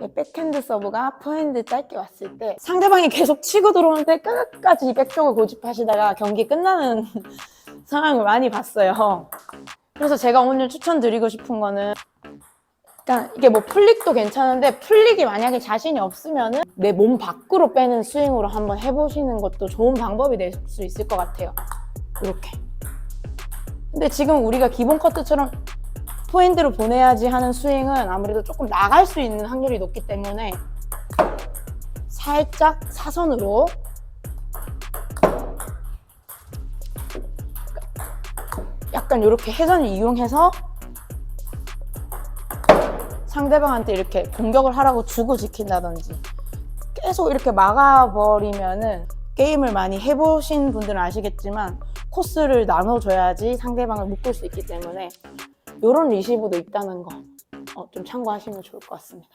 네, 백핸드 서브가 포핸드 짧게 왔을 때 상대방이 계속 치고 들어오는데 끝까지 백쪽을 고집하시다가 경기 끝나는 상황을 많이 봤어요. 그래서 제가 오늘 추천드리고 싶은 거는 그러니까 이게 뭐 풀릭도 괜찮은데 풀릭이 만약에 자신이 없으면은 내 몸 밖으로 빼는 스윙으로 한번 해보시는 것도 좋은 방법이 될 수 있을 것 같아요. 이렇게. 근데 지금 우리가 기본 커트처럼 포핸드로 보내야지 하는 스윙은 아무래도 조금 나갈 수 있는 확률이 높기 때문에 살짝 사선으로 약간 이렇게 회전을 이용해서 상대방한테 이렇게 공격을 하라고 주고 지킨다든지 계속 이렇게 막아버리면은 게임을 많이 해보신 분들은 아시겠지만 코스를 나눠줘야지 상대방을 묶을 수 있기 때문에 이런 리시브도 있다는 거 어, 좀 참고하시면 좋을 것 같습니다.